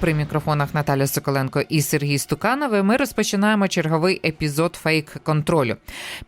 При мікрофонах Наталя Соколенко і Сергій Стуканови ми розпочинаємо черговий епізод фейк контролю.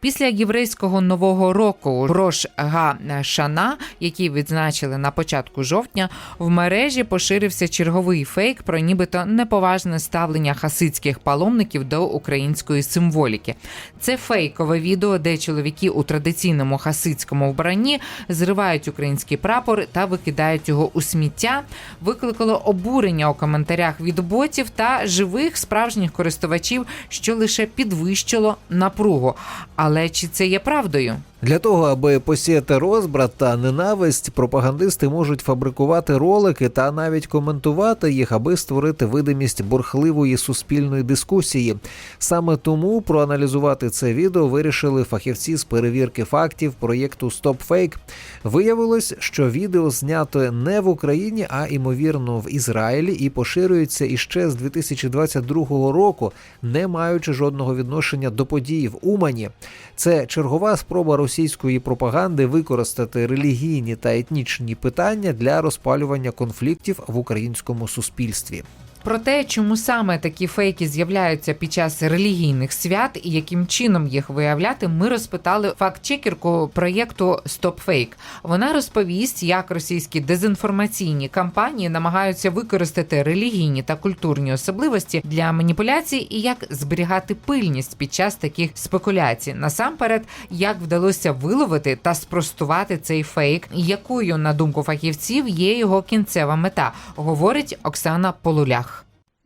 Після єврейського нового року Рош Га Шана, який відзначили на початку жовтня, в мережі поширився черговий фейк про нібито неповажне ставлення хасидських паломників до української символіки. Це фейкове відео, де чоловіки у традиційному хасидському вбранні зривають український прапор та викидають його у сміття. Викликало обурення у коментарях від ботів та живих справжніх користувачів, що лише підвищило напругу. Але чи це є правдою? Для того, аби посіяти розбрат та ненависть, пропагандисти можуть фабрикувати ролики та навіть коментувати їх, аби створити видимість бурхливої суспільної дискусії. Саме тому проаналізувати це відео вирішили фахівці з перевірки фактів проєкту StopFake. Виявилось, що відео знято не в Україні, а ймовірно в Ізраїлі, і поширюється іще з 2022 року, не маючи жодного відношення до подій в Умані. Це чергова спроба російської пропаганди використати релігійні та етнічні питання для розпалювання конфліктів в українському суспільстві. Про те, чому саме такі фейки з'являються під час релігійних свят і яким чином їх виявляти, ми розпитали факт-чекерку проєкту StopFake. Вона розповість, як російські дезінформаційні кампанії намагаються використати релігійні та культурні особливості для маніпуляцій і як зберігати пильність під час таких спекуляцій. Насамперед, як вдалося виловити та спростувати цей фейк, якою на думку фахівців є його кінцева мета, говорить Оксана Полулях.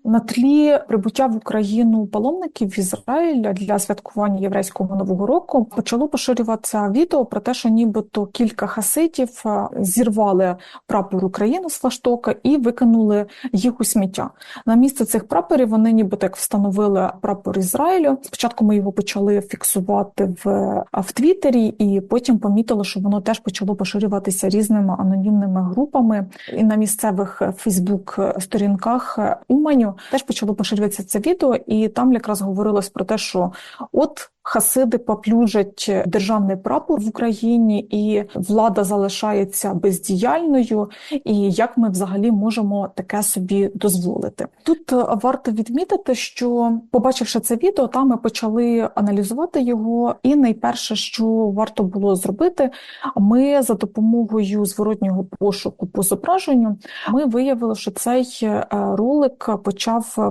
На тлі прибуття в Україну паломників Ізраїля для святкування єврейського нового року почало поширюватися відео про те, що нібито кілька хасидів е, зірвали прапор України з флаштока і викинули їх у сміття. На місце цих прапорів вони нібито як встановили прапор Ізраїлю. Спочатку ми його почали фіксувати в, в Твіттері, і потім помітили, що воно теж почало поширюватися різними анонімними групами і на місцевих Фейсбук-сторінках Уманю теж почало поширюватися це відео, і там якраз говорилось про те, що от хасиди поплюжать державний прапор в Україні, і влада залишається бездіяльною. І як ми взагалі можемо таке собі дозволити? Тут е, варто відмітити, що побачивши це відео, там ми почали аналізувати його. І найперше, що варто було зробити, ми за допомогою зворотнього пошуку по зображенню ми виявили, що цей е, ролик почав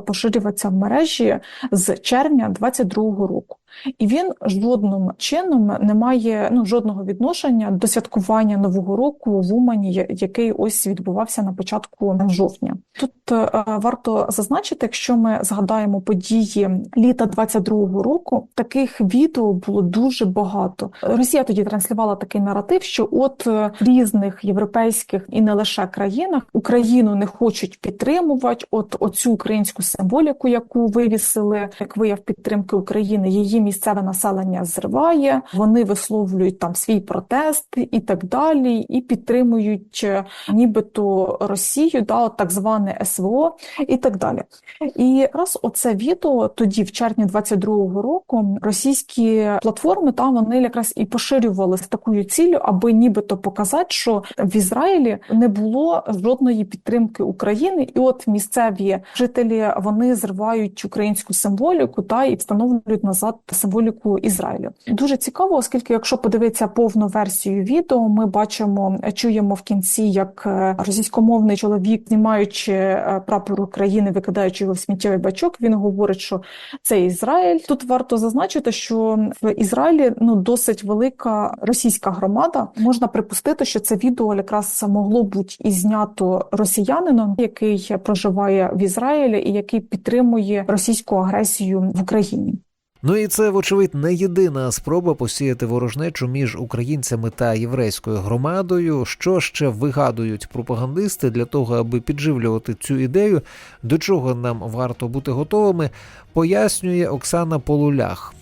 поширюватися в мережі з червня 2022 року. І він жодним чином не має ну жодного відношення до святкування нового року в Умані, який ось відбувався на початку жовтня. Тут е, варто зазначити, якщо ми згадаємо події літа 22-го року, таких відео було дуже багато. Росія тоді транслювала такий наратив, що от в різних європейських і не лише країнах Україну не хочуть підтримувати. От оцю українську символіку, яку вивісили як вияв підтримки України, її місцеве населення зриває, вони висловлюють там свій протест і так далі, і підтримують е, нібито Росію, да, от так зване СВО і так далі. І якраз оце відео тоді, в червні 22-го року, російські платформи там вони якраз і поширювали з такою ціллю, аби нібито показати, що в Ізраїлі не було жодної підтримки України, і от місцеві жителі вони зривають українську символіку та і встановлюють назад символіку Ізраїлю. Дуже цікаво, оскільки, якщо подивитися повну версію відео, ми бачимо, чуємо в кінці, як е, російськомовний чоловік, знімаючи е, прапор України, викидаючи його в сміттєвий бачок, він говорить, що це Ізраїль. Тут варто зазначити, що в Ізраїлі ну досить велика російська громада. Можна припустити, що це відео якраз могло бути і знято росіянином, який проживає в Ізраїлі і який підтримує російську агресію в Україні. Ну і це, вочевидь, не єдина спроба посіяти ворожнечу між українцями та єврейською громадою. Що ще вигадують пропагандисти для того, аби підживлювати цю ідею, до чого нам варто бути готовими, пояснює Оксана Полулях.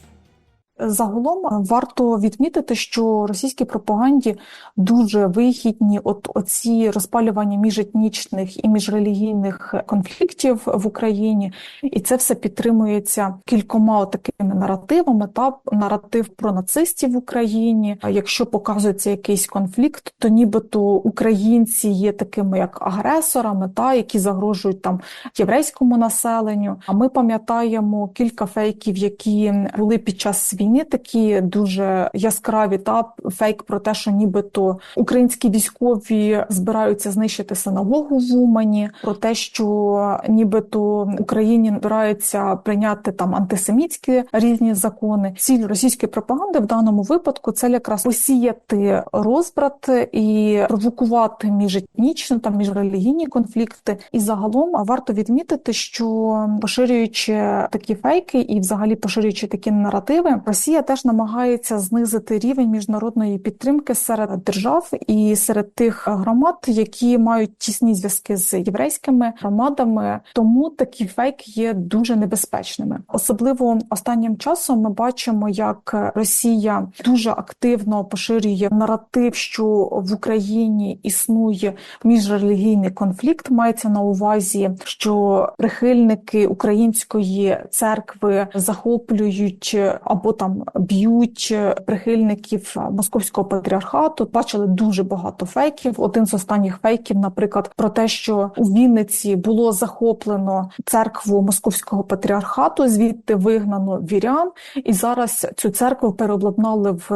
Загалом варто відмітити, що російській пропаганді дуже вигідні от оці розпалювання міжетнічних і міжрелігійних конфліктів в Україні, і це все підтримується кількома такими наративами. Та наратив про нацистів в Україні. Якщо показується якийсь конфлікт, то нібито українці є такими як агресорами, та які загрожують там єврейському населенню. А ми пам'ятаємо кілька фейків, які були під час війни, такі дуже яскраві. Та фейк про те, що нібито українські військові збираються знищити синагогу в Умані, про те, що нібито Україні збираються прийняти там антисемітські різні закони. Ціль російської пропаганди в даному випадку це якраз посіяти розбрат і провокувати міжетнічні та міжрелігійні конфлікти. І загалом варто відмітити, що поширюючи такі фейки і, взагалі, поширюючи такі наративи, Росія теж намагається знизити рівень міжнародної підтримки серед держав і серед тих громад, які мають тісні зв'язки з єврейськими громадами. Тому такі фейки є дуже небезпечними. Особливо останнім часом ми бачимо, як Росія дуже активно поширює наратив, що в Україні існує міжрелігійний конфлікт. Мається на увазі, що прихильники української церкви захоплюють або там б'ють прихильників московського патріархату. Бачили дуже багато фейків. Один з останніх фейків, наприклад, про те, що у Вінниці було захоплено церкву московського патріархату, звідти вигнано вірян, і зараз цю церкву переобладнали в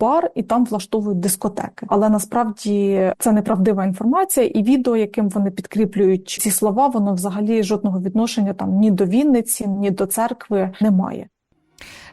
бар і там влаштовують дискотеки. Але насправді це неправдива інформація, і відео, яким вони підкріплюють ці слова, воно взагалі жодного відношення там ні до Вінниці, ні до церкви немає.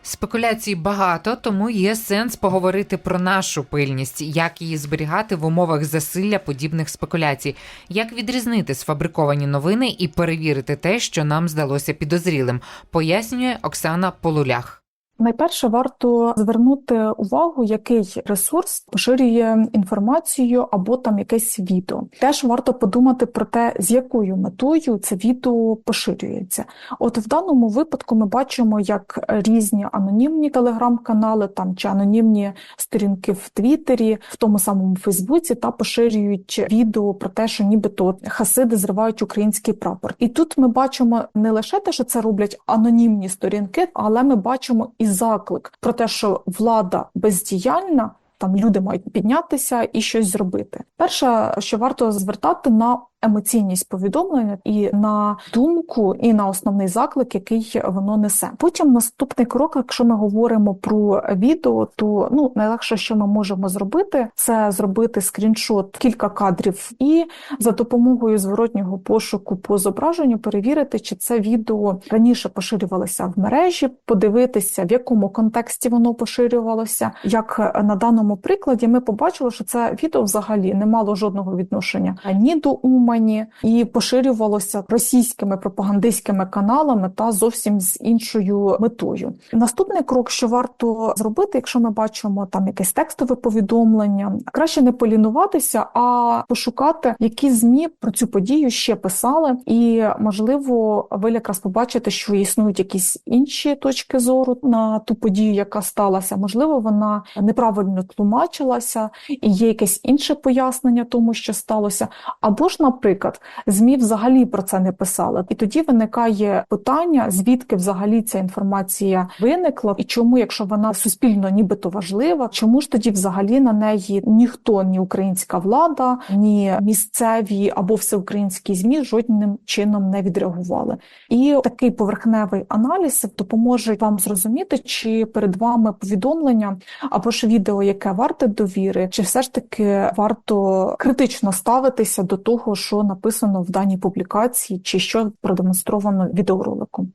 Спекуляцій багато, тому є сенс поговорити про нашу пильність, як її зберігати в умовах засилля подібних спекуляцій, як відрізнити сфабриковані новини і перевірити те, що нам здалося підозрілим, пояснює Оксана Полулях. Найперше варто звернути увагу, який ресурс поширює інформацію або там якесь відео. Теж варто подумати про те, з якою метою це відео поширюється. От в даному випадку ми бачимо, як різні анонімні телеграм-канали там чи анонімні сторінки в Твіттері, в тому самому Фейсбуці та поширюють відео про те, що нібито хасиди зривають український прапор. І тут ми бачимо не лише те, що це роблять анонімні сторінки, але ми бачимо і заклик про те, що влада бездіяльна. Там люди мають піднятися і щось зробити. Перше, що варто звертати на емоційність повідомлення і на думку, і на основний заклик, який воно несе. Потім наступний крок, якщо ми говоримо про відео, то ну найлегше, що ми можемо зробити, це зробити скріншот кілька кадрів, і за допомогою зворотнього пошуку по зображенню перевірити, чи це відео раніше поширювалося в мережі, подивитися, в якому контексті воно поширювалося. Як на даному прикладі, ми побачили, що це відео взагалі не мало жодного відношення ні до. Умані і поширювалося російськими пропагандистськими каналами та зовсім з іншою метою. Наступний крок, що варто зробити, якщо ми бачимо там якесь текстове повідомлення, краще не полінуватися, а пошукати, які змі про цю подію ще писали, і можливо, ви якраз побачите, що існують якісь інші точки зору на ту подію, яка сталася. Можливо, вона неправильно тлумачилася, і є якесь інше пояснення тому, що сталося, або ж наприклад, ЗМІ взагалі про це не писали. І тоді виникає питання, звідки взагалі ця інформація виникла, і чому, якщо вона суспільно нібито важлива, чому ж тоді взагалі на неї ніхто, ні українська влада, ні місцеві або всеукраїнські змі жодним чином не відреагували. І такий поверхневий аналіз допоможе вам зрозуміти, чи перед вами повідомлення або ж відео, яке варте довіри, чи все ж таки варто критично ставитися до того, що написано в даній публікації, чи що продемонстровано відеороликом.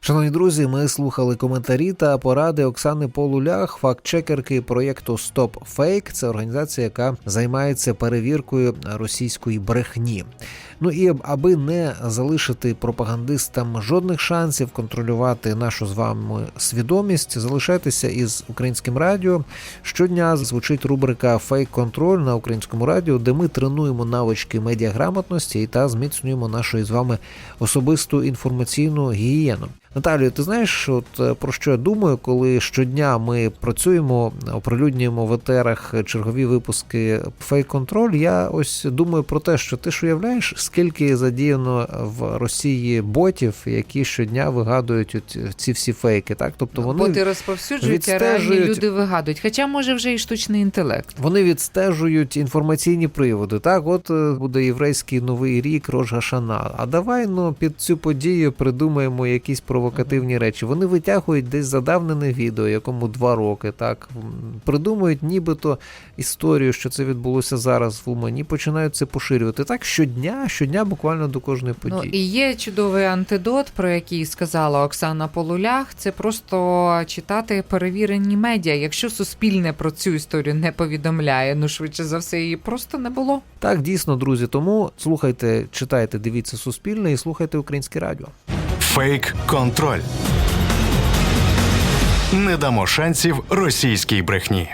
Шановні друзі, ми слухали коментарі та поради Оксани Полулях, фактчекерки проєкту Stop Fake. Це організація, яка займається перевіркою російської брехні. Ну і аби не залишити пропагандистам жодних шансів контролювати нашу з вами свідомість, залишайтеся із українським радіо. Щодня звучить рубрика Фейк контроль на українському радіо, де ми тренуємо навички медіаграмотності та зміцнюємо нашу із вами особисту інформаційну гігієну. Наталію, ти знаєш, от е, про що я думаю, коли щодня ми працюємо, оприлюднюємо в етерах чергові випуски фейк контроль. Я ось думаю про те, що ти ж уявляєш, скільки задіяно в Росії ботів, які щодня вигадують ці всі фейки. Так, тобто вони Боти розповсюджують, а реальні люди вигадують. Хоча може вже і штучний інтелект. Вони відстежують інформаційні приводи. Так, от е, буде єврейський новий рік Рож Гашана. А давай ну під цю подію придумаємо якісь провокативні речі. Вони витягують десь задавнене відео, якому два роки. Так придумують нібито історію, що це відбулося зараз в Умані. Починають це поширювати. Так щодня, щодня, буквально до кожної Ну події. і є чудовий антидот, про який сказала Оксана Полулях. Це просто читати перевірені медіа. Якщо суспільне про цю історію не повідомляє, ну швидше за все її просто не було. Так, дійсно, друзі. Тому слухайте, читайте, дивіться суспільне і слухайте українське радіо. Фейк контроль. Не дамо шансів російській брехні.